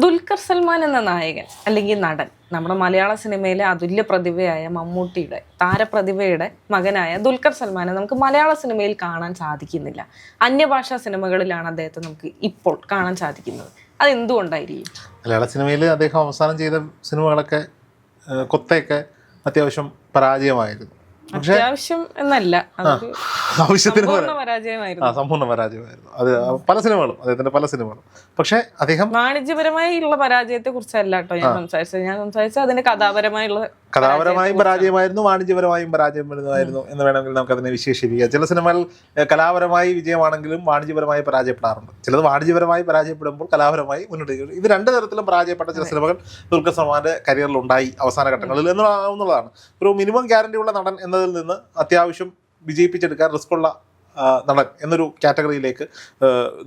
ദുൽഖർ സൽമാൻ എന്ന നായകൻ അല്ലെങ്കിൽ നടൻ നമ്മുടെ മലയാള സിനിമയിലെ അതുല്യ പ്രതിഭയായ മമ്മൂട്ടിയുടെ താരപ്രതിഭയുടെ മകനായ ദുൽഖർ സൽമാനെ നമുക്ക് മലയാള സിനിമയിൽ കാണാൻ സാധിക്കുന്നില്ല. അന്യഭാഷാ സിനിമകളിലാണ് അദ്ദേഹത്തെ നമുക്ക് ഇപ്പോൾ കാണാൻ സാധിക്കുന്നത്. അത് എന്തുകൊണ്ടായിരിക്കും മലയാള സിനിമയിൽ അദ്ദേഹം അവസാനം ചെയ്ത സിനിമകളൊക്കെ കൊത്തയൊക്കെ അത്യാവശ്യം പരാജയമായിരുന്നു. അത്യാവശ്യം എന്നല്ല. ആവശ്യത്തിന് സമ്പൂർണ പരാജയമായിരുന്നു. അത് പല സിനിമകളും അദ്ദേഹത്തിന്റെ പല സിനിമകളും. പക്ഷെ അദ്ദേഹം വാണിജ്യപരമായി ഉള്ള പരാജയത്തെ കുറിച്ചല്ല കേട്ടോ ഞാൻ സംസാരിച്ചത്. ഞാൻ സംസാരിച്ചത് അതിന്റെ കഥാപരമായുള്ള കലാപരമായും പരാജയമായിരുന്നു വാണിജ്യപരമായും പരാജയപ്പെടുന്നതായിരുന്നു എന്ന് വേണമെങ്കിൽ നമുക്ക് അതിനെ വിശേഷിപ്പിക്കാം. ചില സിനിമകൾ കലാപരമായി വിജയമാണെങ്കിലും വാണിജ്യപരമായി പരാജയപ്പെടാറുണ്ട്. ചിലത് വാണിജ്യപരമായി പരാജയപ്പെടുമ്പോൾ കലാപരമായി മുന്നോട്ട്. ഇത് രണ്ട് തരത്തിലും പരാജയപ്പെട്ട ചില സിനിമകൾ ദുൽഖർ സൽമാന്റെ കരിയറിൽ ഉണ്ടായി അവസാന ഘട്ടങ്ങളിൽ എന്നുള്ളതാണ്. ഒരു മിനിമം ഗ്യാരണ്ടി ഉള്ള നടൻ എന്നതിൽ നിന്ന് അത്യാവശ്യം വിജയിപ്പിച്ചെടുക്കാൻ റിസ്ക്കുള്ള നടൻ എന്നൊരു കാറ്റഗറിയിലേക്ക്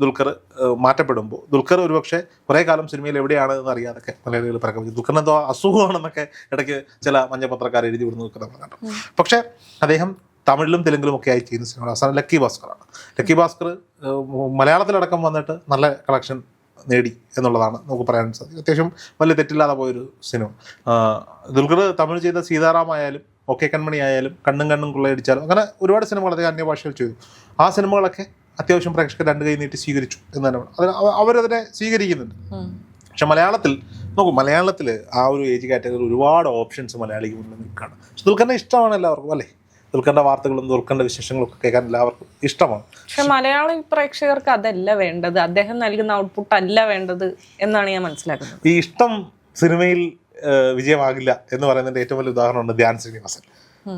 ദുൽഖർ മാറ്റപ്പെടുമ്പോൾ. ദുൽഖർ ഒരുപക്ഷെ കുറേ കാലം സിനിമയിൽ എവിടെയാണ് എന്ന് അറിയാതൊക്കെ മലയാളികൾ പിറക്കം ദുൽഖറിന് എന്തോ അസുഖമാണെന്നൊക്കെ ഇടയ്ക്ക് ചില മഞ്ഞപത്രക്കാർ എഴുതി വിടുന്ന ദുൽഖർ കണ്ടു. പക്ഷേ അദ്ദേഹം തമിഴിലും തെലുങ്കിലും ഒക്കെ ആയി ചെയ്യുന്ന സിനിമ അവസാനം ലക്കി ഭാസ്കറാണ്. ലക്കി ഭാസ്കർ മലയാളത്തിലടക്കം വന്നിട്ട് നല്ല കളക്ഷൻ നേടി എന്നുള്ളതാണ് നമുക്ക് പറയാൻ സാധിക്കും. അത്യാവശ്യം വലിയ തെറ്റില്ലാതെ പോയൊരു സിനിമ. ദുൽഖർ തമിഴ് ചെയ്ത സീതാറാം ആയാലും ഒക്കെ കൺമണി ആയാലും കണ്ണും കണ്ണും കൊള്ളയടിച്ചാലും അങ്ങനെ ഒരുപാട് സിനിമകൾ അദ്ദേഹം അന്യഭാഷയിൽ ചെയ്തു. ആ സിനിമകളൊക്കെ അത്യാവശ്യം പ്രേക്ഷകർ രണ്ട് കൈ നീട്ടി സ്വീകരിച്ചു എന്ന് തന്നെ അതിന് അത് അവരതിനെ സ്വീകരിക്കുന്നുണ്ട്. പക്ഷെ മലയാളത്തിൽ നോക്കൂ മലയാളത്തിൽ ആ ഒരു ഏജ് കാറ്റഗറി ഒരുപാട് ഓപ്ഷൻസ് മലയാളിക്ക് മുന്നിൽ നിൽക്കുകയാണ്. പക്ഷെ ദുൽഖറിനെ ഇഷ്ടമാണ് എല്ലാവർക്കും അല്ലേ? ദുൽഖറിന്റെ വാർത്തകളും ദുൽഖറിന്റെ വിശേഷങ്ങളും ഒക്കെ കേൾക്കാൻ എല്ലാവർക്കും ഇഷ്ടമാണ്. പക്ഷെ മലയാളി പ്രേക്ഷകർക്ക് അതല്ല വേണ്ടത്. അദ്ദേഹം നൽകുന്ന ഔട്ട്പുട്ട് അല്ല വേണ്ടത് എന്നാണ് ഞാൻ മനസ്സിലാക്കുന്നത്. ഈ ഇഷ്ടം സിനിമയിൽ വിജയമാകില്ല എന്ന് പറയുന്നതിന്റെ ഏറ്റവും വലിയ ഉദാഹരണമാണ് ധ്യാൻ ശ്രീനിവാസൻ.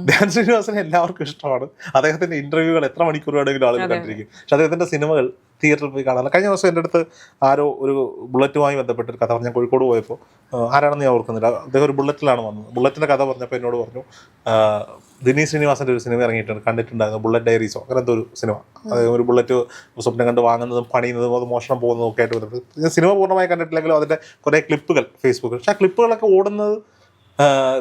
ധ്യാൻ ശ്രീനിവാസനെ എല്ലാവർക്കും ഇഷ്ടമാണ്. അദ്ദേഹത്തിന്റെ ഇന്റർവ്യൂകൾ എത്ര മണിക്കൂർ വേണമെങ്കിലും ആളുകൾ കണ്ടിരിക്കും. പക്ഷെ അദ്ദേഹത്തിന്റെ സിനിമകൾ തിയേറ്ററിൽ പോയി കാണാറില്ല. കഴിഞ്ഞ ദിവസം എന്റെ അടുത്ത് ആരോ ഒരു ബുള്ളറ്റുമായി ബന്ധപ്പെട്ട ഒരു കഥ പറഞ്ഞു ഞാൻ കോഴിക്കോട് പോയപ്പോൾ ആരാണെന്ന് ഞാൻ ഓർക്കുന്നില്ല. അദ്ദേഹം ഒരു ബുള്ളറ്റിലാണ് വന്നത്. ബുള്ളറ്റിന്റെ കഥ പറഞ്ഞപ്പോൾ എന്നോട് പറഞ്ഞു ദിനീഷ് ശ്രീനിവാസന്റെ ഒരു സിനിമ ഇറങ്ങിയിട്ടുണ്ട്. കണ്ടിട്ടുണ്ടായിരുന്നു ബുള്ളറ്റ് ഡയറീസോ അങ്ങനത്തെ ഒരു സിനിമ. അതായത് ഒരു ബുള്ളറ്റ് സ്വപ്നം കണ്ട് വാങ്ങുന്നതും പണിയുന്നതും അത് മോഷണം പോകുന്നതും ഒക്കെ ആയിട്ട് വരുന്നത് ഞാൻ സിനിമ പൂർണമായി കണ്ടിട്ടില്ലെങ്കിലും അതിന്റെ കുറേ ക്ലിപ്പുകൾ ഫേസ്ബുക്കിൽ പക്ഷേ ആ ക്ലിപ്പുകളൊക്കെ ഓടുന്നത്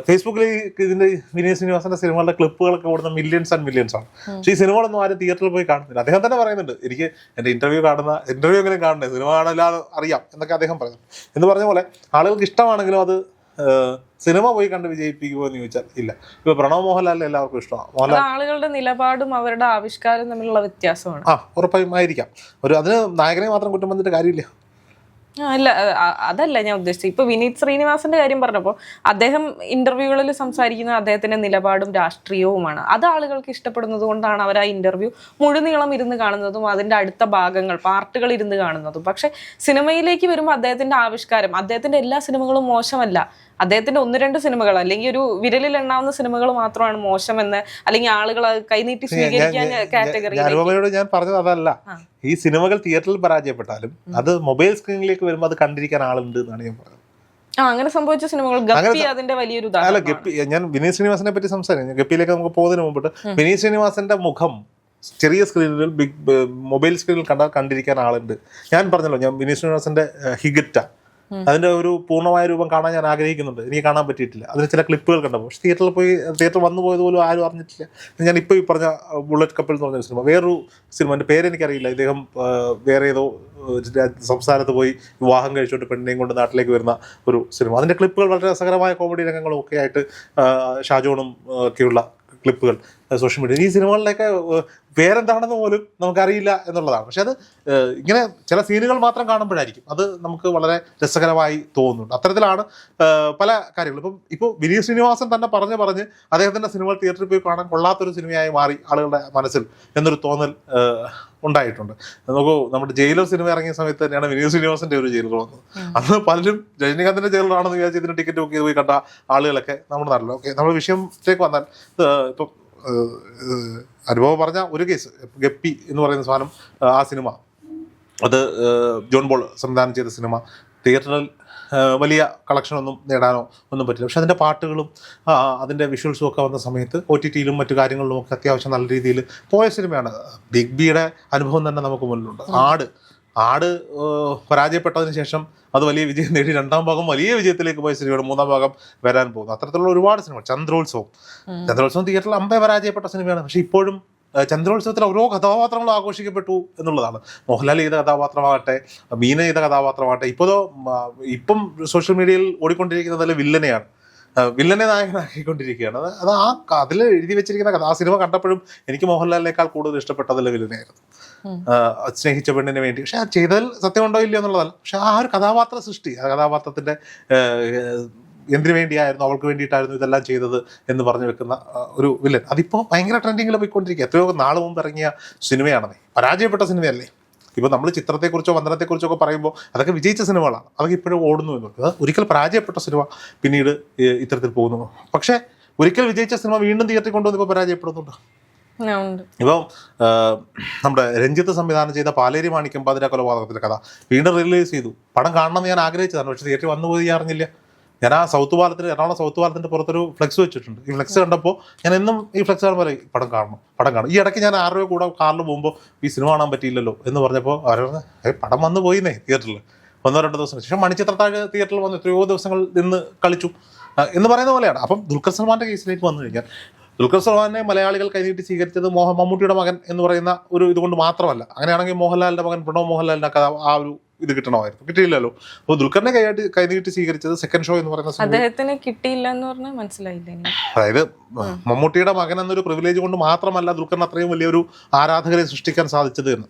ഫേസ്ബുക്കിൽ ഈ ഇതിന്റെ വിനീത് ശ്രീനിവാസന്റെ സിനിമകളുടെ ക്ലിപ്പുകളൊക്കെ ഓടുന്ന മില്യൺസ് ആൻഡ് മില്യൺസ് ആണ്. പക്ഷേ ഈ സിനിമകളൊന്നും ആരും തിയേറ്ററിൽ പോയി കാണുന്നില്ല. അദ്ദേഹം തന്നെ പറയുന്നുണ്ട് എനിക്ക് എന്റെ ഇന്റർവ്യൂ കാണുന്ന ഇന്റർവ്യൂ എങ്ങനെ കാണുന്നത് സിനിമ കാണില്ലാതെ അറിയാം എന്നൊക്കെ അദ്ദേഹം പറഞ്ഞു എന്ന് പറഞ്ഞ പോലെ ആളുകൾക്ക് ഇഷ്ടമാണെങ്കിലും അത് സിനിമ പോയി കണ്ട് വിജയിപ്പിക്കുമോ എന്ന് ചോദിച്ചാൽ ഇല്ല. ഇപ്പൊ പ്രണവ് മോഹൻലാലിന് എല്ലാവർക്കും ഇഷ്ടമാണ്. മോഹൻലാൽ ആളുകളുടെ നിലപാടും അവരുടെ ആവിഷ്കാരം തമ്മിലുള്ള വ്യത്യാസമാണ്. ആ ഉറപ്പായും ആയിരിക്കാം. ഒരു അതിന് നായകനെ മാത്രം കുറ്റം വന്നിട്ട് കാര്യമില്ല. അല്ല അതല്ല ഞാൻ ഉദ്ദേശിച്ചത്. ഇപ്പൊ വിനീത് ശ്രീനിവാസന്റെ കാര്യം പറഞ്ഞപ്പോൾ അദ്ദേഹം ഇന്റർവ്യൂകളിൽ സംസാരിക്കുന്ന അദ്ദേഹത്തിന്റെ നിലപാടും രാഷ്ട്രീയവുമാണ്. അത് ആളുകൾക്ക് ഇഷ്ടപ്പെടുന്നത് കൊണ്ടാണ് അവർ ആ ഇന്റർവ്യൂ മുഴുനീളം ഇരുന്ന് കാണുന്നതും അതിന്റെ അടുത്ത ഭാഗങ്ങൾ പാർട്ടുകൾ ഇരുന്ന് കാണുന്നതും. പക്ഷെ സിനിമയിലേക്ക് വരുമ്പോൾ അദ്ദേഹത്തിന്റെ ആവിഷ്കാരം അദ്ദേഹത്തിന്റെ എല്ലാ സിനിമകളും മോശമല്ല. അദ്ദേഹത്തിന്റെ ഒന്ന് രണ്ട് സിനിമകൾ അല്ലെങ്കിൽ ഒരു വിരലിൽ എണ്ണാവുന്ന സിനിമകൾ മാത്രമാണ് മോശമെന്ന് അല്ലെങ്കിൽ ആളുകൾ കൈനീട്ടി സ്വീകരിക്കാൻ കാറ്റഗറി ഞാൻ പറഞ്ഞത് അതല്ല. ഈ സിനിമകൾ തിയേറ്ററിൽ പരാജയപ്പെട്ടാലും അത് മൊബൈൽ സ്ക്രീനിലേക്ക് വരുമ്പോൾ അത് കണ്ടിരിക്കാൻ ആളുണ്ട് എന്നാണ് ഞാൻ പറഞ്ഞത്. ആ അങ്ങനെ സംഭവിച്ച സിനിമകൾ ഗപ്പി അതിന്റെ വലിയൊരു അല്ല ഗപ്പി ഞാൻ വിനീത് ശ്രീനിവാസനെ പറ്റി സംസാരിക്കും. ഗപ്പിയിലേക്ക് നമുക്ക് പോകുന്നതിന് മുമ്പിട്ട് വിനീത് ശ്രീനിവാസന്റെ മുഖം ചെറിയ സ്ക്രീനിൽ ബിഗ് മൊബൈൽ സ്ക്രീനിൽ കണ്ടാൽ കണ്ടിരിക്കാൻ ആളുണ്ട്. ഞാൻ പറഞ്ഞല്ലോ ഞാൻ വിനീത് ശ്രീനിവാസന്റെ ഹിഗറ്റ. അതിന്റെ ഒരു പൂർണമായ രൂപം കാണാൻ ഞാൻ ആഗ്രഹിക്കുന്നുണ്ട്. എനിക്ക് കാണാൻ പറ്റിയിട്ടില്ല. അതിന് ചില ക്ലിപ്പുകൾ കണ്ടപ്പോൾ. പക്ഷേ തിയേറ്ററിൽ പോയി തിയേറ്റർ വന്നു പോയത് പോലും ആരും അറിഞ്ഞിട്ടില്ല. ഞാൻ ഇപ്പോൾ ഈ പറഞ്ഞ ബുള്ളറ്റ് കപ്പൽ എന്ന് പറഞ്ഞ സിനിമ വേറൊരു സിനിമ എന്റെ പേര് എനിക്കറിയില്ല. ഇദ്ദേഹം വേറെ ഏതോ സംസ്ഥാനത്ത് പോയി വിവാഹം കഴിച്ചുകൊണ്ട് പെണ്ണിനെയും കൊണ്ട് നാട്ടിലേക്ക് വരുന്ന ഒരു സിനിമ. അതിന്റെ ക്ലിപ്പുകൾ വളരെ രസകരമായ കോമഡി രംഗങ്ങളും ഒക്കെ ആയിട്ട് ഷാജോണും ഒക്കെയുള്ള ക്ലിപ്പുകൾ സോഷ്യൽ മീഡിയ ഈ സിനിമകളിലൊക്കെ പേരെന്താണെന്ന് പോലും നമുക്കറിയില്ല എന്നുള്ളതാണ്. പക്ഷെ അത് ഇങ്ങനെ ചില സീനുകൾ മാത്രം കാണുമ്പോഴായിരിക്കും. അത് നമുക്ക് വളരെ രസകരമായി തോന്നുന്നുണ്ട് അത്തരത്തിലാണ് പല കാര്യങ്ങളും. ഇപ്പം ഇപ്പോൾ വിനീത് ശ്രീനിവാസൻ തന്നെ പറഞ്ഞ് പറഞ്ഞ് അദ്ദേഹത്തിന്റെ സിനിമകൾ തിയേറ്ററിൽ പോയി കാണാൻ കൊള്ളാത്തൊരു സിനിമയായി മാറി ആളുകളുടെ മനസ്സിൽ എന്നൊരു തോന്നൽ ഉണ്ടായിട്ടുണ്ട്. നോക്കൂ നമ്മുടെ ജയിലർ സിനിമ ഇറങ്ങിയ സമയത്ത് തന്നെയാണ് വിനീത് ശ്രീനിവാസന്റെ ഒരു ജയിലർ വന്നത്. അന്ന് പലരും രജനീകാന്തിന്റെ ജയിലറാണെന്ന് വിചാരിച്ച് ഇതിന് ടിക്കറ്റ് ബുക്ക് ചെയ്ത് പോയി കണ്ട ആളുകളൊക്കെ നമ്മുടെ നാട്ടിൽ. ഓക്കെ നമ്മുടെ വിഷയത്തേക്ക് വന്നാൽ ഇപ്പം അനുഭവം പറഞ്ഞ ഒരു കേസ് ഗപ്പി എന്ന് പറയുന്ന സാധനം ആ, സിനിമ. അത് ജോൺ ബോൾ സംവിധാനം ചെയ്ത സിനിമ. തിയേറ്ററിൽ വലിയ കളക്ഷനൊന്നും നേടാനോ ഒന്നും പറ്റില്ല. പക്ഷെ അതിന്റെ പാട്ടുകളും അതിന്റെ വിഷ്വൽസും ഒക്കെ വന്ന സമയത്ത് ഒ ടി ടിയിലും മറ്റു കാര്യങ്ങളിലും ഒക്കെ അത്യാവശ്യം നല്ല രീതിയിൽ പോയ സിനിമയാണ്. ബിഗ് ബിയുടെ അനുഭവം തന്നെ നമുക്ക് മുന്നിലുണ്ട്. ആട് ആട് പരാജയപ്പെട്ടതിന് ശേഷം അത് വലിയ വിജയം നേടി. രണ്ടാം ഭാഗം വലിയ വിജയത്തിലേക്ക് പോയ സിനിമയുടെ മൂന്നാം ഭാഗം വരാൻ പോകുന്നു. അത്തരത്തിലുള്ള ഒരുപാട് സിനിമകൾ. ചന്ദ്രോത്സവം. ചന്ദ്രോത്സവം തിയേറ്ററിൽ അമ്പേ പരാജയപ്പെട്ട സിനിമയാണ്. പക്ഷേ ഇപ്പോഴും ചന്ദ്രോത്സവത്തിൽ ഓരോ കഥാപാത്രങ്ങളും ആഘോഷിക്കപ്പെട്ടു എന്നുള്ളതാണ്. മോഹൻലാൽ ചെയ്ത കഥാപാത്രമാകട്ടെ മീന ചെയ്ത കഥാപാത്രമാകട്ടെ ഇപ്പോൾ ഇപ്പം സോഷ്യൽ മീഡിയയിൽ ഓടിക്കൊണ്ടിരിക്കുന്നത് വില്ലനെയാണ് വില്ലനെ നായകനാക്കിക്കൊണ്ടിരിക്കുകയാണ്. അത് അത് ആ അതിൽ എഴുതി വെച്ചിരിക്കുന്ന കഥ. ആ സിനിമ കണ്ടപ്പോഴും എനിക്ക് മോഹൻലാലിനേക്കാൾ കൂടുതൽ ഇഷ്ടപ്പെട്ടതല്ല വില്ലനായിരുന്നു സ്നേഹിച്ച പെണ്ണിന് വേണ്ടി. പക്ഷെ ആ ചെയ്തതിൽ സത്യമുണ്ടോ ഇല്ലയോ എന്നുള്ളതല്ല. പക്ഷെ ആ ഒരു കഥാപാത്ര സൃഷ്ടി ആ കഥാപാത്രത്തിന്റെ എന്തിനു വേണ്ടിയായിരുന്നു അവൾക്ക് വേണ്ടിയിട്ടായിരുന്നു ഇതെല്ലാം ചെയ്തത് എന്ന് പറഞ്ഞു വെക്കുന്ന ഒരു വില്ലൻ. അതിപ്പോൾ ഭയങ്കര ട്രെൻഡിങ്ങിൽ പോയിക്കൊണ്ടിരിക്കുക. എത്രയോ നാൾ മുമ്പ് ഇറങ്ങിയ സിനിമയാണെന്നേ പരാജയപ്പെട്ട സിനിമയല്ലേ? ഇപ്പോൾ നമ്മൾ ചിത്രത്തെക്കുറിച്ചോ വന്ദനത്തെക്കുറിച്ചോ ഒക്കെ പറയുമ്പോൾ അതൊക്കെ വിജയിച്ച സിനിമകളാണ്. അതൊക്കെ ഇപ്പോഴും ഓടുന്നു അത് ഒരിക്കൽ പരാജയപ്പെട്ട സിനിമ പിന്നീട് ഇത്തരത്തിൽ പോകുന്നു. പക്ഷേ ഒരിക്കൽ വിജയിച്ച സിനിമ വീണ്ടും തിയേറ്ററിൽ കൊണ്ടുവന്ന് ഇപ്പോൾ പരാജയപ്പെടുന്നുണ്ട്. ഇപ്പം നമ്മുടെ രഞ്ജിത്ത് സംവിധാനം ചെയ്ത പാലേരി മാണിക്യം പാതിര കൊലപാതകത്തിന്റെ കഥ വീണ്ടും റിലീസ് ചെയ്തു. പടം കാണണമെന്ന് ഞാൻ ആഗ്രഹിച്ചതാണ് പക്ഷേ തിയേറ്ററിൽ വന്നു പോയി അറിഞ്ഞില്ല. ഞാൻ ആ സൗത്ത് പാലത്തിന് എറണാകുളം സൗത്ത് പാലത്തിന്റെ പുറത്തൊരു ഫ്ലെക്സ് വെച്ചിട്ടുണ്ട്. ഈ ഫ്ലെക്സ് കണ്ടപ്പോൾ ഞാൻ എന്നും ഈ ഫ്ലെക്സ് കാണുമ്പോൾ പടം കാണണം പടം കാണും ഈ ഇടയ്ക്ക് ഞാൻ ആരുടെ കൂടെ കാറിൽ പോകുമ്പോൾ ഈ സിനിമ കാണാൻ പറ്റിയില്ലല്ലോ എന്ന് പറഞ്ഞപ്പോൾ അവർ പറഞ്ഞു പടം വന്നു പോയിന്നേ തിയേറ്ററിൽ ഒന്നോ രണ്ടോ ദിവസം. ശേഷം മണിച്ചിത്രത്താഴ് തിയേറ്ററിൽ വന്ന് എത്രയോ ദിവസങ്ങൾ നിന്ന് കളിച്ചു. എന്ന് പറയുന്ന പോലെയാണ്. അപ്പം ദുൽഖർ സൽമാന്റെ കേസിലേക്ക് വന്നു കഴിഞ്ഞാൽ ദുൽഖർ സൽമാനെ മലയാളികൾ കൈനീട്ടി സ്വീകരിച്ചത് മോഹൻ മമ്മൂട്ടിയുടെ മകൻ എന്ന് പറയുന്ന ഒരു ഇതുകൊണ്ട് മാത്രമല്ല. അങ്ങനെയാണെങ്കിൽ മോഹൻലാലിന്റെ മകൻ പ്രണവ് മോഹൻലാലിന്റെ കഥ ആ ഒരു ഇത് കിട്ടണമായിരുന്നു. കിട്ടിയില്ലല്ലോ. അപ്പോൾ ദുൽഖറിനെ കൈയായിട്ട് കൈനീട്ടി സ്വീകരിച്ചത് സെക്കൻഡ് ഷോ എന്ന് പറയുന്ന അദ്ദേഹത്തിന് കിട്ടിയില്ല എന്ന് പറഞ്ഞാൽ മനസ്സിലായില്ല അതായത് മമ്മൂട്ടിയുടെ മകൻ എന്നൊരു പ്രിവിലേജ് കൊണ്ട് മാത്രമല്ല ദുൽഖറിന് അത്രയും വലിയൊരു ആരാധകരെ സൃഷ്ടിക്കാൻ സാധിച്ചത് എന്ന്.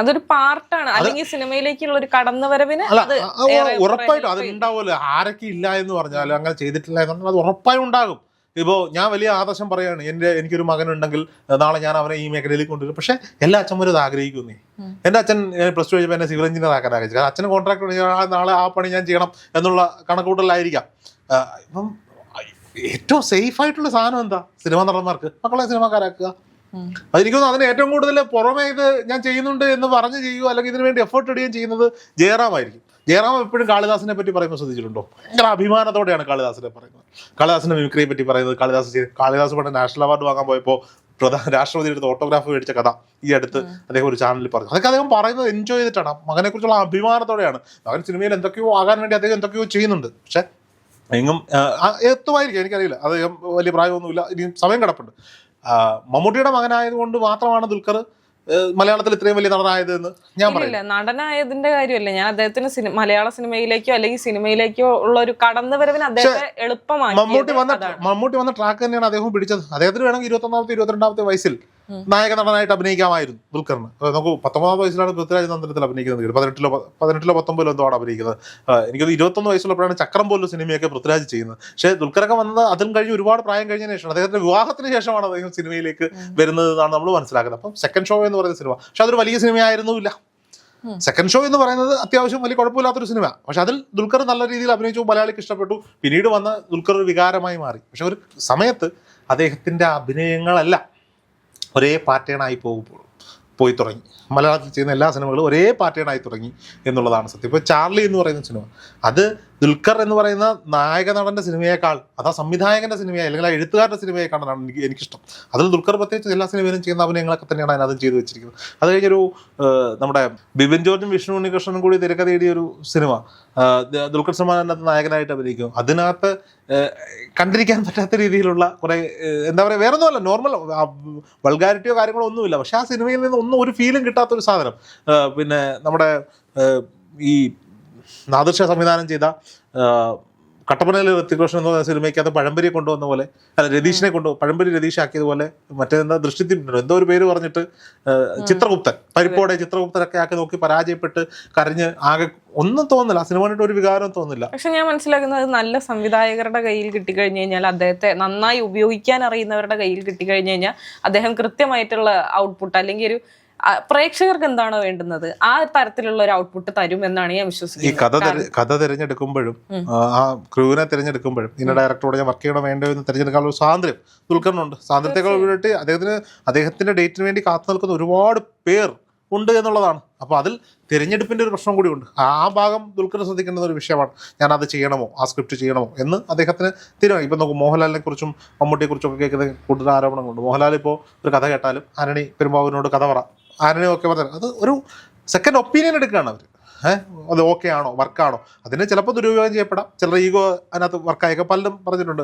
അതൊരു പാർട്ടാണ്. അല്ലെങ്കിൽ സിനിമയിലേക്കുള്ള ഒരു കടന്നുവരവിന് ഉറപ്പായിട്ടും അത് ഉണ്ടാവുമല്ലോ ആരൊക്കെ ഇല്ല എന്ന് പറഞ്ഞാലും അങ്ങനെ ചെയ്തിട്ടില്ല എന്ന് പറഞ്ഞാൽ അത് ഉറപ്പായും ഉണ്ടാകും. ഇപ്പോൾ ഞാൻ വലിയ ആദർശം പറയാണ് എന്റെ എനിക്കൊരു മകനുണ്ടെങ്കിൽ ഉണ്ടെങ്കിൽ നാളെ ഞാൻ അവനെ ഈ മേഖലയിൽ കൊണ്ടുവരും. പക്ഷേ എല്ലാ അച്ഛന്മാരും അത് ആഗ്രഹിക്കുന്നേ. എന്റെ അച്ഛൻ പ്ലസ് ടു കഴിഞ്ഞപ്പോൾ എന്നെ സിവിൽ എഞ്ചിനീയർ ആക്കാൻ ആഗ്രഹിച്ചു. കാരണം അച്ഛന് കോൺട്രാക്ട് നാളെ ആ പണി ഞാൻ ചെയ്യണം എന്നുള്ള കണക്കൂട്ടലായിരിക്കാം ഇപ്പം ഏറ്റവും സേഫ് ആയിട്ടുള്ള സാധനം എന്താ? സിനിമ നടന്മാർക്ക്. മക്കളെ സിനിമക്കാരാക്കുക. അതെനിക്കൊന്നും അതിന് ഏറ്റവും കൂടുതൽ പുറമേ ഇത് ഞാൻ ചെയ്യുന്നുണ്ട് എന്ന് പറഞ്ഞ് ചെയ്യുകയോ അല്ലെങ്കിൽ ഇതിനു വേണ്ടി എഫേർട്ട് ഇടുകയും ചെയ്യുന്നത് ജയറാമായിരിക്കും. ജയറാം എപ്പോഴും കാളിദാസിനെ പറ്റി പറയുമ്പോൾ ശ്രദ്ധിച്ചിട്ടുണ്ടോ? ഭയങ്കര അഭിമാനത്തോടെയാണ് കാളിദാസിനെ പറയുന്നത്. കാളിദാസിന്റെ മിമിക്രിയെ പറ്റി പറയുന്നത് കാളിദാസ് കാളിദാസ് പണ്ട് നാഷണൽ അവാർഡ് വാങ്ങാൻ പോയപ്പോൾ പ്രധാന രാഷ്ട്രപതിയുടെ അടുത്ത് ഓട്ടോഗ്രാഫ് മേടിച്ച കഥ ഈ അടുത്ത് അദ്ദേഹം ഒരു ചാനലിൽ പറഞ്ഞു. അതൊക്കെ അദ്ദേഹം പറയുന്നത് എൻജോയ് ചെയ്തിട്ടാണ്. മകനെ കുറിച്ചുള്ള അഭിമാനത്തോടെയാണ്. മകൻ സിനിമയിൽ എന്തൊക്കെയോ ആകാൻ വേണ്ടി അദ്ദേഹം എന്തൊക്കെയോ ചെയ്യുന്നുണ്ട്. പക്ഷെ എങ്ങും എത്തുമായിരിക്കും. എനിക്കറിയില്ല. അദ്ദേഹം വലിയ പ്രായമൊന്നുമില്ല. ഇനിയും സമയം കിടപ്പുണ്ട്. മമ്മൂട്ടിയുടെ മകനായതുകൊണ്ട് മാത്രമാണ് ദുൽഖർ മലയാളത്തിൽ ഇത്രയും വലിയ നടനായത് എന്ന് ഞാൻ പറയില്ല. നടനായതിന്റെ കാര്യമല്ല? ഞാൻ അദ്ദേഹത്തിന് മലയാള സിനിമയിലേക്കോ അല്ലെങ്കിൽ സിനിമയിലേക്കോ ഉള്ള ഒരു കടന്നുവരവിന് അദ്ദേഹത്തെ അദ്ദേഹം മമ്മൂട്ടി വന്ന മമ്മൂട്ടി വന്ന ട്രാക്ക് തന്നെയാണ് അദ്ദേഹം പിടിച്ചത്. അദ്ദേഹത്തിന് വേണമെങ്കിൽ ഇരുപത്തൊന്നാമത്തെ ഇരുപത്തിരണ്ടാമത്തെ വയസ്സിൽ. നായക നടനായിട്ട് അഭിനയിക്കാമായിരുന്നു ദുൽഖറിന്. നോക്കൂ നമുക്ക് പത്തൊമ്പതാം വയസ്സിലാണ് പൃഥ്വിരാജ് നന്ദനത്തിൽ അഭിനയിക്കുന്നത്. പതിനെട്ടിലോ പതിനെട്ടിലോ പത്തൊമ്പതിലോ എന്തോ ആണ് അഭിനയിക്കുന്നത് എനിക്കത് ഇരുപത്തൊന്ന് വയസ്സുള്ളപ്പോഴാണ് ചക്രം പോലും സിനിമയൊക്കെ പൃഥ്വിരാജ് ചെയ്യുന്നത്. പക്ഷേ ദുൽഖറൊക്കെ വന്നത് അതിലും കഴിഞ്ഞ് ഒരുപാട് പ്രായം കഴിഞ്ഞതിന് ശേഷമാണ്. അദ്ദേഹത്തിന്റെ വിവാഹത്തിന് ശേഷമാണ് അദ്ദേഹം സിനിമയിലേക്ക് വരുന്നത് എന്നാണ് നമ്മൾ മനസ്സിലാക്കുന്നത്. അപ്പം സെക്കൻഡ് ഷോ എന്ന് പറയുന്ന സിനിമ. പക്ഷെ അതൊരു വലിയ സിനിമയായിരുന്നില്ല ഇല്ല സെക്കൻഡ് ഷോ എന്ന് പറയുന്നത് അത്യാവശ്യം വലിയ കുഴപ്പമില്ലാത്തൊരു സിനിമ. പക്ഷെ അതിൽ ദുൽഖർ നല്ല രീതിയിൽ അഭിനയിച്ചു മലയാളിക്ക് ഇഷ്ടപ്പെട്ടു. പിന്നീട് വന്ന ദുൽഖർ ഒരു വികാരമായി മാറി. പക്ഷെ ഒരു സമയത്ത് അദ്ദേഹത്തിന്റെ അഭിനയങ്ങളല്ല ഒരേ പാറ്റേൺ ആയി പോകുമ്പോൾ പോയി തുടങ്ങി. മലയാളത്തിൽ ചെയ്യുന്ന എല്ലാ സിനിമകളും ഒരേ പാറ്റേണായി തുടങ്ങി എന്നുള്ളതാണ് സത്യം. ഇപ്പോൾ ചാർലി എന്ന് പറയുന്ന സിനിമ അത് ദുൽഖർ എന്ന് പറയുന്ന നായക നടന്റെ സിനിമയേക്കാൾ അതാ ആ സംവിധായകന്റെ സിനിമയായി അല്ലെങ്കിൽ ആ എഴുത്തുകാരുടെ സിനിമയെക്കാളാണ് എനിക്ക് എനിക്കിഷ്ടം. അതിൽ ദുൽഖർ പ്രത്യേകിച്ച് എല്ലാ സിനിമയിലും ചെയ്യുന്ന അഭിനയങ്ങളൊക്കെ തന്നെയാണ് അതിനകത്ത് ചെയ്തു വെച്ചിരിക്കുന്നത്. അത് കഴിഞ്ഞൊരു നമ്മുടെ ബിബിൻ ജോർജും വിഷ്ണു ഉണ്ണികൃഷ്ണനും കൂടി തിരക്കഥ എഴുതിയ ഒരു സിനിമ ദുൽഖർ സൽമാൻ അതിനകത്ത് നായകനായിട്ട് അഭിനയിക്കും. അതിനകത്ത് കണ്ടിരിക്കാൻ പറ്റാത്ത രീതിയിലുള്ള കുറേ എന്താ പറയുക വേറൊന്നുമല്ല നോർമൽ വൾഗാരിറ്റിയോ കാര്യങ്ങളോ ഒന്നുമില്ല. പക്ഷേ ആ സിനിമയിൽ നിന്ന് ഒന്നും ഒരു ഫീലും കിട്ടാത്തൊരു സാധനം. പിന്നെ നമ്മുടെ ഈ നാദൃശ സംവിധാനം ചെയ്ത കട്ടപ്പനയിൽ ഋത്തികൃഷ്ണൻ എന്ന് പറയുന്ന സിനിമയ്ക്ക് അത് പഴംപരിയെ കൊണ്ടുവന്ന പോലെ അല്ല രതീഷിനെ കൊണ്ടു പഴംപരി രതീഷ് ആക്കിയതുപോലെ മറ്റേതെന്താ ദൃഷ്ടിത്തിനുണ്ടോ എന്തോ ഒരു പേര് പറഞ്ഞിട്ട് ചിത്രഗുപ്തൻ പരിപ്പോടെ ചിത്രഗുപ്തനൊക്കെ ആക്കി നോക്കി പരാജയപ്പെട്ട് കരഞ്ഞ് ആകെ ഒന്നും തോന്നില്ല ആ സിനിമ ഒരു വികാരം തോന്നില്ല പക്ഷെ ഞാൻ മനസ്സിലാക്കുന്നത് നല്ല സംവിധായകരുടെ കയ്യിൽ കിട്ടിക്കഴിഞ്ഞു കഴിഞ്ഞാൽ അദ്ദേഹത്തെ നന്നായി ഉപയോഗിക്കാൻ അറിയുന്നവരുടെ കയ്യിൽ കിട്ടിക്കഴിഞ്ഞു കഴിഞ്ഞാൽ അദ്ദേഹം കൃത്യമായിട്ടുള്ള ഔട്ട്പുട്ട് അല്ലെങ്കിൽ ഒരു പ്രേക്ഷകർക്ക് എന്താണോ വേണ്ടുന്നത് ആ തരത്തിലുള്ള ഒരു ഔട്ട്പുട്ട് തരും എന്നാണ് ഞാൻ വിശ്വസിക്കുന്നത്. ഈ കഥ കഥ തിരഞ്ഞെടുക്കുമ്പോഴും ആ, ക്രൂവിനെ തിരഞ്ഞെടുക്കുമ്പോഴും ഇതിന്റെ ഡയറക്ടറോട് ഞാൻ വർക്ക് ചെയ്യണോ വേണ്ടോ എന്ന് തിരഞ്ഞെടുക്കാനുള്ള സ്വാതന്ത്ര്യം ദുൽഖറിനുണ്ട് സ്വാതന്ത്ര്യത്തെക്കാൾ ഉപരിയായിട്ട് അദ്ദേഹത്തിന് അദ്ദേഹത്തിന്റെ ഡേറ്റിന് വേണ്ടി കാത്തു നിൽക്കുന്ന ഒരുപാട് പേർ ഉണ്ട് എന്നുള്ളതാണ്. അപ്പോൾ അതിൽ തിരഞ്ഞെടുപ്പിന്റെ ഒരു പ്രശ്നം കൂടിയുണ്ട്. ആ ഭാഗം ദുൽഖർ ശ്രദ്ധിക്കേണ്ട ഒരു വിഷയമാണ്. ഞാൻ അത് ചെയ്യണമോ ആ സ്ക്രിപ്റ്റ് ചെയ്യണമോ എന്ന് അദ്ദേഹത്തിന് തീരുമാനം. ഇപ്പം നോക്കും മോഹൻലാലിനെ കുറിച്ചും മമ്മൂട്ടിയെ കുറിച്ചും ഒക്കെ കേൾക്കുന്ന കൂടുതൽ ആരോപണങ്ങളുണ്ട്. മോഹൻലാൽ ഇപ്പോൾ ഒരു കഥ കേട്ടാലും ആരണി പെരുമ്പാവൂരിനോട് കഥ പറ. ആരണി ഒക്കെ പറഞ്ഞു അത് ഒരു സെക്കൻഡ് ഒപ്പീനിയൻ എടുക്കുകയാണ് അവർ അത് ഓക്കെ ആണോ? വർക്കാണോ അതിനെ ചിലപ്പോൾ ദുരുപയോഗം ചെയ്യപ്പെടാം. ചിലർ ഈഗോ അതിനകത്ത് വർക്കായൊക്കെ പലരും പറഞ്ഞിട്ടുണ്ട്.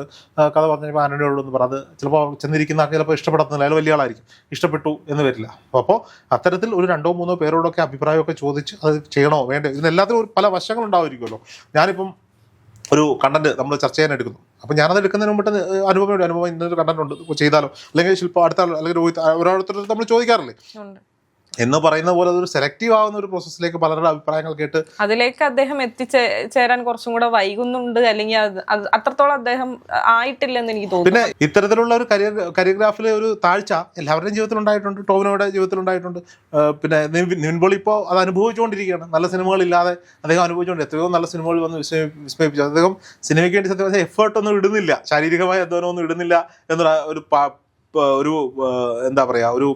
കഥ പറഞ്ഞപ്പോൾ ഉള്ളൂ എന്ന് പറഞ്ഞത് ചിലപ്പോൾ ചെന്നിരിക്കുന്ന ആൾക്ക് ചിലപ്പോൾ ഇഷ്ടപ്പെടുന്നില്ല അയാൾ വലിയ ആളായിരിക്കും. ഇഷ്ടപ്പെട്ടു എന്ന് വരില്ല. അപ്പോൾ അത്തരത്തിൽ ഒരു രണ്ടോ മൂന്നോ പേരോടൊക്കെ അഭിപ്രായമൊക്കെ ചോദിച്ച് അത് ചെയ്യണോ? വേണ്ടേ ഇതിനെല്ലാത്തിനും ഒരു പല വശങ്ങളുണ്ടാവുമായിരിക്കുമല്ലോ ഞാനിപ്പം ഒരു കണ്ടന്റ് നമ്മൾ ചർച്ച ചെയ്യാൻ എടുക്കുന്നു. അപ്പം ഞാനത് എടുക്കുന്നതിന് മുമ്പ് അനുഭവം. അനുഭവം ഇന്നൊരു കണ്ടന്റ് ഉണ്ട്. ചെയ്താലോ? അല്ലെങ്കിൽ ശില്പം അടുത്ത അല്ലെങ്കിൽ ഓരോരുത്തർ നമ്മൾ ചോദിക്കാറില്ലേ. എന്ന് പറയുന്ന പോലെ അതൊരു സെലക്റ്റീവ് ആവുന്ന ഒരു പ്രോസസ്സിലേക്ക് പലരുടെ അഭിപ്രായങ്ങൾ കേട്ട് അതിലേക്ക് അദ്ദേഹം എത്തിച്ചേരാൻ കുറച്ചും കൂടെ വൈകുന്നുണ്ട്. അല്ലെങ്കിൽ അത് അത് അത്രത്തോളം അദ്ദേഹം ആയിട്ടില്ലെന്ന് എനിക്ക് തോന്നുന്നു. പിന്നെ ഇത്തരത്തിലുള്ള ഒരു കരിയർ കരിയോഗ്രാഫിലെ ഒരു താഴ്ച എല്ലാവരുടെയും ജീവിതത്തിൽ ഉണ്ടായിട്ടുണ്ട് ടോവിനോയുടെ ജീവിതത്തിൽ ഉണ്ടായിട്ടുണ്ട് പിന്നെ നിവിൻ ഇപ്പോൾ അത് അനുഭവിച്ചുകൊണ്ടിരിക്കുകയാണ്. നല്ല സിനിമകളില്ലാതെ അദ്ദേഹം അനുഭവിച്ചുകൊണ്ട് എത്രയോ നല്ല സിനിമകൾ വന്ന് വിസ്മയി വിസ്മയിപ്പിച്ചു അദ്ദേഹം സിനിമയ്ക്ക് വേണ്ടി സത്യം പറഞ്ഞാൽ എഫേർട്ട് ഒന്നും ഇടുന്നില്ല. ശാരീരികമായ അധ്വാനമൊന്നും ഇടുന്നില്ല എന്നുള്ള ഒരു ഒരു എന്താ പറയുക ഒരു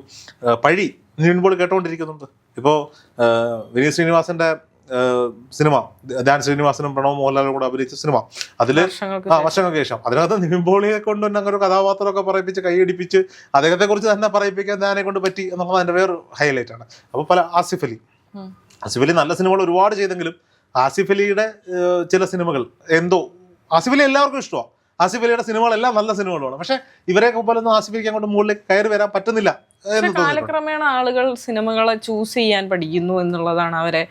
പഴി നിവിൻ കേട്ടുകൊണ്ടിരിക്കുന്നുണ്ട് ഇപ്പോൾ വിനീത് ശ്രീനിവാസന്റെ സിനിമ ധ്യാൻ ശ്രീനിവാസനും പ്രണവ് മോഹൻലാലും കൂടെ അഭിനയിച്ച സിനിമ. അതിൽ വർഷങ്ങൾക്ക് ആ വർഷങ്ങൾക്ക് ശേഷം. അതിനകത്ത് നിമ്പോളിയെ കൊണ്ട് തന്നെ അങ്ങനെ ഒരു കഥാപാത്രമൊക്കെ പറയിപ്പിച്ച് കൈയടിപ്പിച്ച് അദ്ദേഹത്തെ കുറിച്ച് തന്നെ പറയിപ്പിക്കാൻ ധ്യാനെ കൊണ്ട് പറ്റി എന്നുള്ളത് അതിന്റെ വേറെ ഹൈലൈറ്റ് ആണ്. അപ്പോൾ പല ആസിഫ് അലി. ആസിഫ് അലി നല്ല സിനിമകൾ ഒരുപാട് ചെയ്തെങ്കിലും ആസിഫ് അലിയുടെ ചില സിനിമകൾ എന്തോ ആസിഫ് അലി എല്ലാവർക്കും ഇഷ്ടമാണ് ആസിഫ് അലിയുടെ സിനിമകളെല്ലാം നല്ല സിനിമകളാണ്. പക്ഷേ ഇവരെയൊക്കെ പോലെ ഒന്നും ആസിഫ് അലിക്ക് അങ്ങോട്ട് മുകളിലേക്ക് കയറി വരാൻ പറ്റുന്നില്ല. കാലക്രമേണ ആളുകൾ സിനിമകളെ ചൂസ് ചെയ്യാൻ പഠിക്കുന്നു എന്നുള്ളതാണ് അവരെ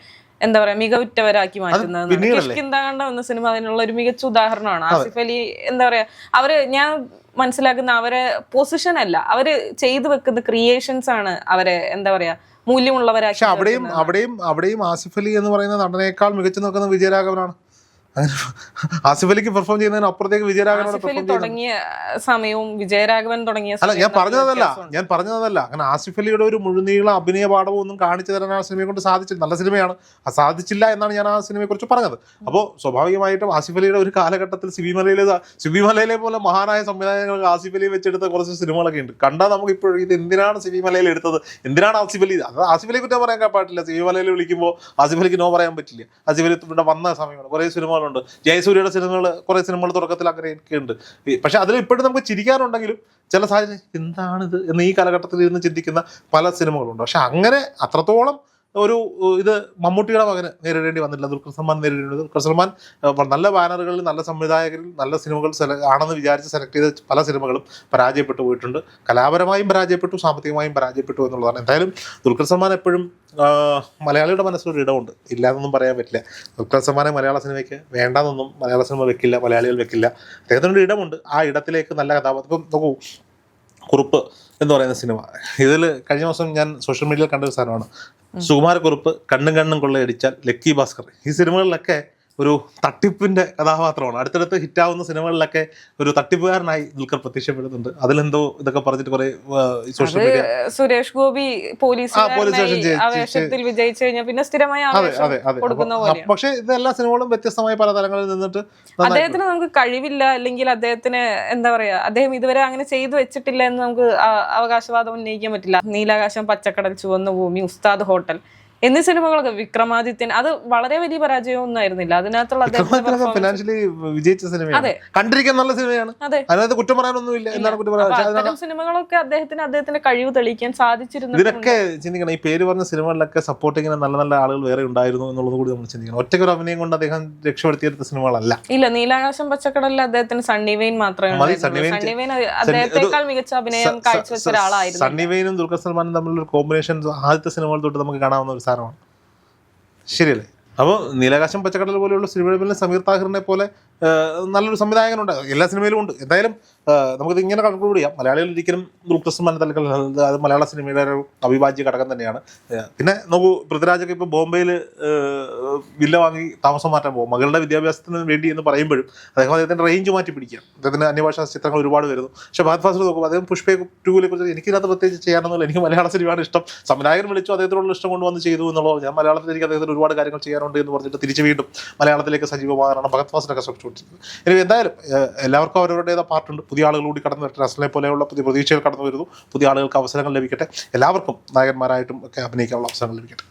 എന്താ പറയാ മികവുറ്റവരാക്കി മാറ്റുന്നത് പിന്നീടല്ലേ? കിഷ്കിന്താകണ്ഠം എന്ന സിനിമ അതിനുള്ള ഒരു മികച്ച ഉദാഹരണമാണ്. ആസിഫ് അലി എന്താ പറയാ അവർ ഞാൻ മനസ്സിലാക്കുന്ന അവരെ പൊസിഷൻ അല്ല. അവർ ചെയ്തു വെക്കുന്ന ക്രിയേഷൻസ് ആണ് അവരെ എന്താ പറയാ മൂല്യമുള്ളവരാക്കി അവിടെയും അവിടെയും അവിടെയും ആസിഫ് അലി എന്ന് പറയുന്ന നടനേക്കാൾ മികച്ചു നോക്കുന്ന വിജയരാഘവനാണ്. അങ്ങനെ ആസിഫ് അലിക്ക് പെർഫോം ചെയ്യുന്നതിന് അപ്പുറത്തേക്ക് വിജയരാഘവൻ അലി തുടങ്ങിയ സമയവും വിജയരാഘവൻ തുടങ്ങിയ അല്ല ഞാൻ പറഞ്ഞതല്ല. ഞാൻ പറഞ്ഞതല്ല. അങ്ങനെ ആസിഫ് അലിയുടെ ഒരു മുഴുനീള അഭിനയ പാഠവും ഒന്നും കാണിച്ചു തരാൻ ആ സിനിമയെ കൊണ്ട് സാധിച്ചില്ല. നല്ല സിനിമയാണ്. ആ സാധിച്ചില്ല എന്നാണ് ഞാൻ ആ സിനിമയെ കുറിച്ച് പറഞ്ഞത്. അപ്പോൾ സ്വാഭാവികമായിട്ടും ആസിഫ് അലിയുടെ ഒരു കാലഘട്ടത്തിൽ സിബിമലയിലെ സിബിമലയിലെ പോലെ മഹാനായ സംവിധായകർക്ക് ആസിഫ് അലി വെച്ചെടുത്ത കുറച്ച് സിനിമകളൊക്കെ ഉണ്ട്. കണ്ടാൽ നമുക്ക് ഇപ്പോഴും ഇത് എന്തിനാണ് സിബിമലയിൽ എടുത്തത്? എന്തിനാണ് ആസിഫ് അലി? അത് ആസിഫ് അലിയെ കുറ്റം പറയാൻ പാടില്ല സിബിമലയിൽ വിളിക്കുമ്പോൾ ആസിഫ് അലിക്ക് നോ പറയാൻ പറ്റില്ല. ആസിഫ് അലി ഇവിടെ വന്ന സമയമാണ്. കുറേ സിനിമകളുണ്ട്. ജയസൂര്യയുടെ സിനിമകൾ കുറേ സിനിമകൾ തുടക്കത്തിൽ അങ്ങനെയൊക്കെ ഉണ്ട്. ഈ- പക്ഷെ അതിൽ ഇപ്പോഴും നമുക്ക് ചിരിക്കാറുണ്ടെങ്കിലും ചില സാഹചര്യം എന്താണിത് എന്ന് ഈ കാലഘട്ടത്തിൽ ഇരുന്ന് ചിന്തിക്കുന്ന പല സിനിമകളുണ്ട്. പക്ഷെ അങ്ങനെ അത്രത്തോളം ഒരു ഇത് മമ്മൂട്ടിയുടെ മകന് നേരിടേണ്ടി വന്നില്ല ദുൽഖർ സൽമാൻ നേരിടേണ്ടി ദുൽഖർ സൽമാൻ നല്ല ബാനറുകളിൽ നല്ല സംവിധായകരിൽ നല്ല സിനിമകൾ ആണെന്ന് വിചാരിച്ച് സെലക്ട് ചെയ്ത പല സിനിമകളും പരാജയപ്പെട്ടു പോയിട്ടുണ്ട്. കലാപരമായും പരാജയപ്പെട്ടു സാമ്പത്തികമായും പരാജയപ്പെട്ടു എന്നുള്ളതാണ്. എന്തായാലും ദുൽഖർ സൽമാൻ എപ്പോഴും മലയാളിയുടെ മനസ്സിലൊരു ഇടമുണ്ട്. ഇല്ലാന്നൊന്നും പറയാൻ പറ്റില്ല. ദുൽഖർ സൽമാനെ മലയാള സിനിമയ്ക്ക് വേണ്ടാന്നൊന്നും മലയാള സിനിമ വെക്കില്ല മലയാളികൾ വെക്കില്ല. അദ്ദേഹത്തിനൊരു ഇടമുണ്ട്. ആ ഇടത്തിലേക്ക് നല്ല കഥാപാത്രം നോക്കൂ കുറുപ്പ് എന്ന് പറയുന്ന സിനിമ. ഇതിൽ കഴിഞ്ഞ ദിവസം ഞാൻ സോഷ്യൽ മീഡിയയിൽ കണ്ട ഒരു സാധനമാണ്. സുകുമാരക്കുറുപ്പ് കണ്ണും കണ്ണും കൊള്ളയടിച്ചാൽ ലക്കി ഭാസ്കർ. ഈ സിനിമകളിലൊക്കെ ഒരു തട്ടിപ്പിന്റെ കഥാപാത്രമാണ്. അടുത്തടുത്ത് ഹിറ്റാവുന്ന സിനിമകളിലൊക്കെ ഒരു തട്ടിപ്പുകാരനായി ദുൽഖർ പ്രത്യക്ഷപ്പെടുന്നുണ്ട്. അതിലെന്തോ ഇതൊക്കെ പറഞ്ഞിട്ട് കുറെ social media Suresh Gopi police വിജയിച്ചു കഴിഞ്ഞാൽ പിന്നെ സ്ഥിരമായി പക്ഷെ ആവേശം അതെ അതെ. കൊടുക്കുന്ന അപ്പൊ- പോലെയാണ് പക്ഷേ ഇത് എല്ലാ സിനിമകളും വ്യത്യസ്തമായ പല തലങ്ങളിൽ നിന്നിട്ട് അദ്ദേഹത്തിന് നമുക്ക് കഴിവില്ല അല്ലെങ്കിൽ അദ്ദേഹത്തിന് എന്താ പറയാ അദ്ദേഹം ഇതുവരെ അങ്ങനെ ചെയ്തു വെച്ചിട്ടില്ല എന്ന് നമുക്ക് അവകാശവാദം ഉന്നയിക്കാൻ പറ്റില്ല. നീലാകാശം പച്ചക്കടൽ ചുവന്ന ഭൂമി ഉസ്താദ് ഹോട്ടൽ എന്നീ സിനിമകളൊക്കെ വിക്രമാദിത്യൻ അത് വളരെ വലിയ പരാജയമൊന്നും ആയിരുന്നില്ല അതിനകത്തുള്ള ഫിനാൻഷ്യലി വിജയിച്ച സിനിമയാണ്. കണ്ടിരിക്കാൻ നല്ല സിനിമയാണ്. അതിനകത്ത് കുറ്റം പറയാനൊന്നുമില്ല എന്നാണ് കുറ്റം സിനിമകളൊക്കെ അദ്ദേഹത്തിന് അദ്ദേഹത്തിന്റെ കഴിവ് തെളിയിക്കാൻ സാധിച്ചിരുന്നു. ഇതിനൊക്കെ ചിന്തിക്കണം. ഈ പേര് പറഞ്ഞ സിനിമകളിലൊക്കെ സപ്പോർട്ടിങ്ങിന് നല്ല നല്ല ആളുകൾ വേറെ ഉണ്ടായിരുന്നു എന്നുള്ളത് കൂടി നമ്മൾ ചിന്തിക്കണം. ഒറ്റയ്ക്ക് ഒരു അഭിനയം കൊണ്ട് അദ്ദേഹം രക്ഷപ്പെടുത്തിയെടുത്ത സിനിമകളല്ല. ഇല്ല നീലാകാശം പച്ചക്കടലിൽ അദ്ദേഹത്തിന് സണ്ണി വെയിൻ മാത്രമേ സണ്ണി വെയിൻ അദ്ദേഹത്തെക്കാൾ മികച്ച അഭിനയം കാഴ്ചവെച്ച ഒരാളായിരുന്നു. സണ്ണി വെയിനും ദുൽഖർ സൽമാനും തമ്മിലുള്ള കോമ്പിനേഷൻ ആദ്യത്തെ സിനിമകൾ തൊട്ട് നമുക്ക് കാണാവുന്ന ഒരു സാധനമാണ് ശരിയല്ലേ? അപ്പോൾ നീലാകാശം പച്ചക്കടൽ പോലെയുള്ള സിനിമകളിൽ സമീർ താഹിറിനെ പോലെ നല്ലൊരു സംവിധായകനുണ്ട്. എല്ലാ സിനിമയിലും ഉണ്ട്. എന്തായാലും നമുക്കിത് ഇങ്ങനെ കൺക്ലൂഡ് ചെയ്യാം. മലയാളികൾ ഒരിക്കലും ദുൽഖർ സൽമാൻ തലക്കൽ അത് മലയാള സിനിമയുടെ ഒരു അവിഭാജ്യ ഘടകം തന്നെയാണ്. പിന്നെ നോക്കൂ പൃഥ്വിരാജൊക്കെ ഇപ്പോൾ ബോംബെയിൽ വില്ല വാങ്ങി താമസം മാറ്റാൻ പോകും. മകളുടെ വിദ്യാഭ്യാസത്തിന് വേണ്ടി എന്ന് പറയുമ്പോഴും അദ്ദേഹം അദ്ദേഹത്തിന്റെ റേഞ്ച് മാറ്റി പിടിക്കുക അദ്ദേഹത്തിന് അന്യഭാഷാ ചിത്രങ്ങൾ ഒരുപാട് വരുന്നു. പക്ഷേ ഭാത് ഫാസിൽ നോക്കുമ്പോൾ അദ്ദേഹം പുഷ്പയെ ടൂവിനെ കുറിച്ച് എനിക്കിതിനകത്ത് പ്രത്യേകിച്ച് ചെയ്യാനൊന്നുമില്ല. എനിക്ക് മലയാള സിനിമയാണ് ഇഷ്ടം. സംവിധായകൻ വിളിച്ചു അദ്ദേഹത്തിനുള്ള ഇഷ്ടം കൊണ്ട് വന്ന് ചെയ്തു എന്നുള്ളത് ഞാൻ മലയാളത്തിൽ എനിക്ക് അദ്ദേഹത്തിന് ഒരുപാട് കാര്യങ്ങൾ ചെയ്യാനുണ്ട് എന്ന് പറഞ്ഞിട്ട് തിരിച്ചു വീണ്ടും മലയാളത്തിലേക്ക് സജീവമാകാനാണ് ഭഗത് ഫാസിലൊക്കെ ശ്രമിച്ചുകൊണ്ടിരിക്കുന്നത് ഇനി എന്തായാലും എല്ലാവർക്കും അവരവരുടേതായ പാർട്ടുണ്ട്. പുതിയ ആളുകൾ കൂടി കടന്നു വരട്ടെ. അസലിനെ പോലെയുള്ള പുതിയ പ്രതീക്ഷകൾ കടന്നു വരുന്നു. പുതിയ ആളുകൾക്ക് അവസരങ്ങൾ ലഭിക്കട്ടെ. എല്ലാവർക്കും നായകന്മാരായിട്ടും ഒക്കെ അഭിനയിക്കാനുള്ള അവസരങ്ങൾ ലഭിക്കട്ടെ.